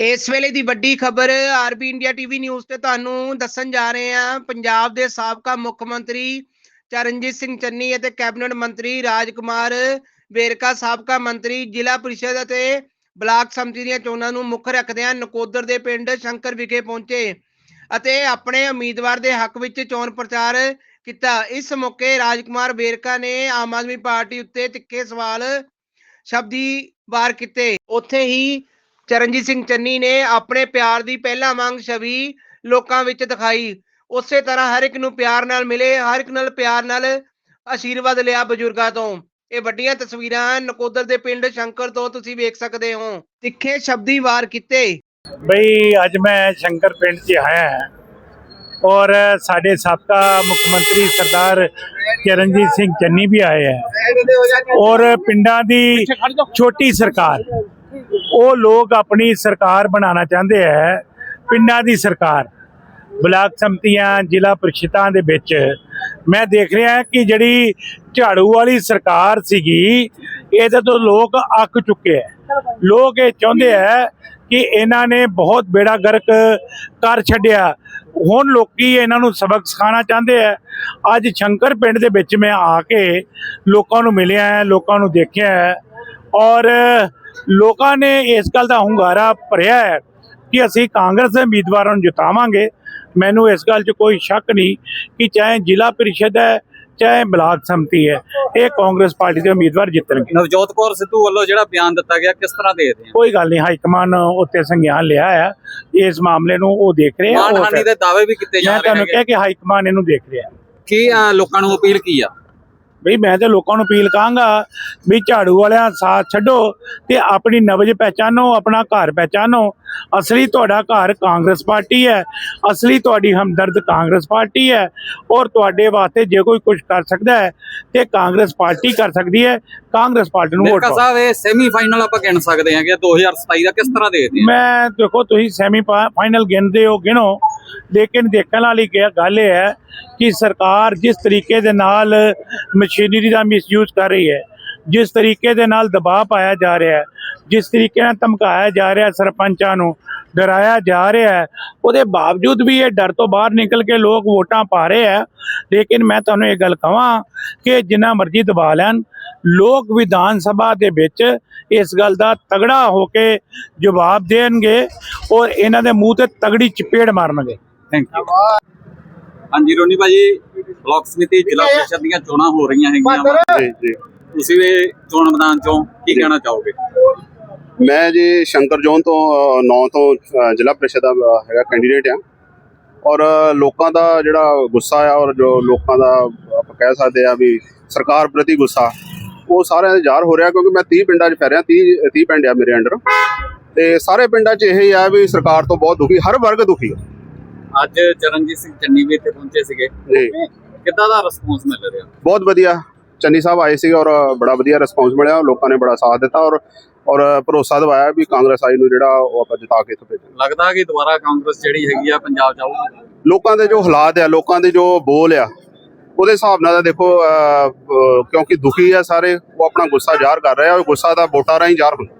ਇਸ ਵੇਲੇ ਦੀ ਵੱਡੀ ਖਬਰ ਆਰਬੀ ਇੰਡੀਆ ਟੀਵੀ ਨਿਊਜ਼ ਤੇ ਤੁਹਾਨੂੰ ਦੱਸਣ ਜਾ ਰਹੇ ਹਾਂ। ਪੰਜਾਬ ਦੇ ਸਾਬਕਾ ਮੁੱਖ ਮੰਤਰੀ ਚਰਨਜੀਤ ਸਿੰਘ ਚੰਨੀ ਅਤੇ ਕੈਬਨਿਟ ਮੰਤਰੀ ਰਾਜਕੁਮਾਰ ਵੇਰਕਾ ਸਾਬਕਾ ਮੰਤਰੀ ਜ਼ਿਲ੍ਹਾ ਪ੍ਰੀਸ਼ਦ ਅਤੇ ਬਲਾਕ ਸਮਿਤੀ ਦੀਆਂ ਚੋਣਾਂ ਨੂੰ ਮੁੱਖ ਰੱਖਦਿਆਂ ਨਕੋਦਰ ਦੇ ਪਿੰਡ ਸ਼ੰਕਰ ਵਿਖੇ ਪਹੁੰਚੇ ਅਤੇ ਆਪਣੇ ਉਮੀਦਵਾਰ ਦੇ ਹੱਕ ਵਿੱਚ ਚੋਣ ਪ੍ਰਚਾਰ ਕੀਤਾ। ਇਸ ਮੌਕੇ ਰਾਜਕੁਮਾਰ ਵੇਰਕਾ ਨੇ ਆਮ ਆਦਮੀ ਪਾਰਟੀ ਉੱਤੇ ਤਿੱਖੇ ਸਵਾਲ ਸ਼ਬਦੀ ਵਾਰ ਕੀਤੇ। ਉੱਥੇ ਹੀ ਚਰਨਜੀਤ ਸਿੰਘ ਚੰਨੀ ਨੇ ਆਪਣੇ ਪਿਆਰ ਦੀ ਪਹਿਲਾ ਮੰਗ ਛਵੀ ਲੋਕਾਂ ਵਿੱਚ ਦਿਖਾਈ। ਉਸੇ ਤਰ੍ਹਾਂ ਹਰ ਇੱਕ ਨੂੰ ਪਿਆਰ ਨਾਲ ਮਿਲੇ ਹਰ ਇੱਕ ਨਾਲ ਪਿਆਰ ਨਾਲ ਆਸ਼ੀਰਵਾਦ ਲਿਆ ਬਜ਼ੁਰਗਾਂ ਤੋਂ। ਇਹ ਵੱਡੀਆਂ ਤਸਵੀਰਾਂ ਨਕੋਦਰ ਦੇ ਪਿੰਡ ਸ਼ੰਕਰ ਤੋਂ ਤੁਸੀਂ ਵੇਖ ਸਕਦੇ ਹੋ। ਤਿੱਖੇ ਸ਼ਬਦੀ ਵਾਰ ਕੀਤੇ। ਬਈ ਅੱਜ ਮੈਂ ਸ਼ੰਕਰ ਪਿੰਡ 'ਚ ਆਇਆ ਹਾਂ ਔਰ ਸਾਡੇ ਸਾਬਕਾ ਮੁੱਖ ਮੰਤਰੀ ਸਰਦਾਰ ਚਰਨਜੀਤ ਸਿੰਘ ਚੰਨੀ ਵੀ ਆਏ ਹੈ। ਔਰ ਪਿੰਡਾਂ ਦੀ ਛੋਟੀ ਸਰਕਾਰ ਉਹ ਲੋਕ ਆਪਣੀ ਸਰਕਾਰ ਬਣਾਉਣਾ ਚਾਹੁੰਦੇ ਹੈ ਪਿੰਡਾਂ ਦੀ ਸਰਕਾਰ, ਬਲਾਕ ਸੰਮਤੀਆਂ, ਜ਼ਿਲ੍ਹਾ ਪ੍ਰੀਸ਼ਦਾਂ ਦੇ ਵਿੱਚ। ਮੈਂ ਦੇਖ ਰਿਹਾ ਕਿ ਜਿਹੜੀ ਝਾੜੂ ਵਾਲੀ ਸਰਕਾਰ ਸੀਗੀ, ਇਹਦੇ ਤੋਂ ਲੋਕ ਅੱਕ ਚੁੱਕੇ ਹੈ ਲੋਕ ਇਹ ਚਾਹੁੰਦੇ ਹੈ ਕਿ ਇਹਨਾਂ ਨੇ ਬਹੁਤ ਬੇੜਾ ਗਰਕ ਕਰ ਛੱਡਿਆ। ਹੁਣ ਲੋਕੀ ਇਹਨਾਂ ਨੂੰ ਸਬਕ ਸਿਖਾਉਣਾ ਚਾਹੁੰਦੇ ਆ। ਅੱਜ ਸ਼ੰਕਰ ਪਿੰਡ ਦੇ ਵਿੱਚ ਮੈਂ ਆ ਕੇ ਲੋਕਾਂ ਨੂੰ ਮਿਲਿਆ, ਲੋਕਾਂ ਨੂੰ ਦੇਖਿਆ। ਔਰ ਲੋਕਾਂ ਨੇ ਇਸ ਗੱਲ ਦਾ ਹੁੰਗਾਰਾ ਭਰਿਆ ਹੈ ਕਿ ਅਸੀਂ ਕਾਂਗਰਸ ਦੇ ਉਮੀਦਵਾਰਾਂ ਨੂੰ ਜਿਤਾਵਾਂਗੇ। ਮੈਨੂੰ ਇਸ ਗੱਲ 'ਚ ਕੋਈ ਸ਼ੱਕ ਨਹੀਂ ਕਿ ਚਾਹੇ ਜ਼ਿਲ੍ਹਾ ਪ੍ਰੀਸ਼ਦ ਹੈ ਚਾਹੇ ਬਲਾਕ ਸੰਮਤੀ ਹੈ ਇਹ ਕਾਂਗਰਸ ਪਾਰਟੀ ਦੇ ਉਮੀਦਵਾਰ ਜਿੱਤਣਗੇ। ਨਵਜੋਤ ਕੌਰ ਸਿੱਧੂ ਵੱਲੋਂ ਜਿਹੜਾ ਬਿਆਨ ਦਿੱਤਾ ਗਿਆ ਕਿਸ ਤਰ੍ਹਾਂ ਦੇਖਦੇ ਆ ਕੋਈ ਗੱਲ ਨਹੀਂ ਹਾਈ ਕਮਾਨ ਉੱਤੇ ਸੰਗਿਆਨ ਲਿਆ ਹੈ ਇਸ ਮਾਮਲੇ ਨੂੰ ਉਹ ਦੇਖ ਰਹੇ ਆ ਮਾਨਹਾਨੀ ਦੇ ਦਾਅਵੇ ਵੀ ਕੀਤੇ ਜਾ ਮੈਂ ਰਹੇ ਤੁਹਾਨੂੰ ਨੇ ਕਿਹਾ ਕਿ ਹਾਈ ਕਮਾਨ ਇਹਨੂੰ ਦੇਖ ਰਿਹਾ। ਕੀ ਲੋਕਾਂ ਨੂੰ ਅਪੀਲ ਕੀ ਆ? ਬਈ ਮੈਂ ਤੇ ਲੋਕਾਂ ਨੂੰ ਅਪੀਲ ਕਹਾਂਗਾ ਵੀ ਝਾੜੂ ਵਾਲਿਆਂ ਸਾਥ ਛੱਡੋ ਤੇ ਆਪਣੀ ਨਬਜ ਪਹਿਚਾਨੋ ਆਪਣਾ ਘਰ ਪਹਿਚਾਨੋ। ਅਸਲੀ ਤੁਹਾਡਾ ਘਰ ਕਾਂਗਰਸ ਪਾਰਟੀ ਹੈ। ਅਸਲੀ ਤੁਹਾਡੀ ਹਮਦਰਦ ਕਾਂਗਰਸ ਪਾਰਟੀ ਹੈ। ਔਰ ਤੁਹਾਡੇ ਵਾਸਤੇ ਜੇ ਕੋਈ ਕੁਝ ਕਰ ਸਕਦਾ ਹੈ ਤੇ ਕਾਂਗਰਸ ਪਾਰਟੀ ਕਰ ਸਕਦੀ ਹੈ। ਕਾਂਗਰਸ ਪਾਰਟੀ ਨੂੰ ਵੋਟ ਪਾਓ। ਸਾਹਿਬ ਇਹ ਸੈਮੀ ਫਾਈਨਲ ਆਪਾਂ ਗਿਣ ਸਕਦੇ ਹਾਂ ਕਿ 2027 ਦਾ ਕਿਸ ਤਰ੍ਹਾਂ ਦੇਖਦੇ ਮੈਂ ਦੇਖੋ ਤੁਸੀਂ ਸੈਮੀ ਫਾਈਨਲ ਗਿਣਦੇ ਹੋ ਗਿਣੋ। ਲੇਕਿਨ ਦੇਖਣ ਵਾਲੀ ਗ- ਗੱਲ ਇਹ ਹੈ ਕਿ ਸਰਕਾਰ ਜਿਸ ਤਰੀਕੇ ਦੇ ਨਾਲ ਮਸ਼ੀਨਰੀ ਦਾ ਮਿਸਯੂਜ਼ ਕਰ ਰਹੀ ਹੈ ਜਿਸ ਤਰੀਕੇ ਦੇ ਨਾਲ ਦਬਾਅ ਪਾਇਆ ਜਾ ਰਿਹਾ ਹੈ ਜਿਸ ਤਰੀਕੇ ਨਾਲ ਧਮਕਾਇਆ ਜਾ ਰਿਹਾ ਹੈ ਸਰਪੰਚਾਂ ਨੂੰ ਡਰਾਇਆ ਜਾ ਰਿਹਾ ਹੈ ਉਹਦੇ ਬਾਵਜੂਦ ਵੀ ਇਹ ਡਰ ਤੋਂ ਬਾਹਰ ਨਿਕਲ ਕੇ ਲੋਕ ਵੋਟਾਂ ਪਾ ਰਹੇ ਹੈ। ਲੇਕਿਨ ਮੈਂ ਤੁਹਾਨੂੰ ਇਹ ਗੱਲ ਕਹਾਂ ਕਿ ਜਿੰਨਾ ਮਰਜ਼ੀ ਦਬਾ ਲੈਣ ਲੋਕ ਵਿਧਾਨ ਸਭਾ ਦੇ ਵਿੱਚ ਇਸ ਗੱਲ ਦਾ ਤਗੜਾ ਹੋ ਕੇ ਜਵਾਬ ਦੇਣਗੇ ਔਰ ਇਹਨਾਂ ਦੇ ਮੂੰਹ ਤੇ ਤਗੜੀ ਚਪੇੜ ਮਾਰਨਗੇ। ਥੈਂਕ ਯੂ ਹਾਂਜੀ ਰੋਨੀ ਭਾਜੀ ਬਲਾਕ ਸਮਿਤੀ ਜ਼ਿਲ੍ਹਾ ਪ੍ਰੀਸ਼ਦ ਦੀਆਂ ਚੋਣਾਂ ਹੋ ਰਹੀਆਂ ਹੈਗੀਆਂ। ਵਾ। ਜੀ ਜੀ। ਤੁਸੀਂ ਵੀ ਚੋਣ ਮੈਦਾਨ ਚੋਂ ਕੀ ਕਹਿਣਾ ਚਾਹੋਗੇ? ਮੈਂ ਜੀ ਸ਼ੰਕਰ ਜੋਨ ਤੋਂ 9 ਤੋਂ ਜ਼ਿਲ੍ਹਾ ਪ੍ਰੀਸ਼ਦ ਦਾ ਹੈਗਾ ਕੈਂਡੀਡੇਟ ਆ ਔਰ ਲੋਕਾਂ ਦਾ ਜਿਹੜਾ ਗੁੱਸਾ ਆ ਔਰ ਜੋ ਲੋਕਾਂ ਦਾ ਆਪਾਂ ਕਹਿ ਸਕਦੇ ਆ ਵੀ ਸਰਕਾਰ ਪ੍ਰਤੀ ਗੁੱਸਾ ਉਹ ਸਾਰਿਆਂ ਦੇ ਜ਼ਾਹਰ ਹੋ ਰਿਹਾ ਕਿਉਂਕਿ ਮੈਂ 30 ਪਿੰਡਾਂ 'ਚ ਫਿਰ ਰਿਹਾ 30 30 ਪਿੰਡ ਆ ਮੇਰੇ ਅੰਡਰ। ਤੇ ਸਾਰੇ ਪਿੰਡਾਂ 'ਚ ਇਹ ਹੀ ਆ ਵੀ ਸਰਕਾਰ ਤੋਂ ਬਹੁਤ ਦੁਖੀ ਹਰ ਵਰਗ ਦੁਖੀ ਆ। ਅੱਜ ਚਰਨਜੀਤ ਸਿੰਘ ਚੰਨੀ ਵੀ ਇੱਥੇ ਪਹੁੰਚੇ ਸੀਗੇ। ਜੀ। ਕਿੱਦਾਂ ਦਾ ਰਿਸਪੌਂਸ ਮਿਲ ਰਿਹਾ? ਬਹੁਤ ਵਧੀਆ। ਚੰਨੀ ਸਾਹਿਬ ਆਏ ਸੀ ਔਰ ਬੜਾ ਵਧੀਆ ਰਿਸਪੌਂਸ ਮਿਲਿਆ ਲੋਕਾਂ ਨੇ ਬੜਾ ਸਾਥ ਦਿੱਤਾ ਔਰ ਔਰ ਭਰੋਸਾ ਦਿਵਾਇਆ ਵੀ ਕਾਂਗਰਸ ਆਈ ਨੂੰ ਜਿਹੜਾ ਉਹ ਆਪਾਂ ਜਿਤਾ ਕੇ ਇੱਥੇ ਭੇਜਾਂਗੇ। ਲੱਗਦਾ ਕਿ ਦੁਬਾਰਾ ਕਾਂਗਰਸ ਜਿਹੜੀ ਹੈਗੀ ਆ ਪੰਜਾਬ ਚ ਆਊਗੀ? ਲੋਕਾਂ ਦੇ ਜੋ ਹਾਲਾਤ ਆ ਲੋਕਾਂ ਦੇ ਜੋ ਬੋਲ ਆ ਉਹਦੇ ਹਿਸਾਬ ਨਾਲ ਤਾਂ ਦੇਖੋ ਕਿਉਂਕਿ ਦੁਖੀ ਆ ਸਾਰੇ ਉਹ ਆਪਣਾ ਗੁੱਸਾ ਜ਼ਾਹਰ ਕਰ ਰਹੇ ਆ ਉਹ ਗੁੱਸਾ ਦਾ ਵੋਟਾਂ ਰਾਹੀਂ ਜ਼ਾਹਰ ਹੁੰਦਾ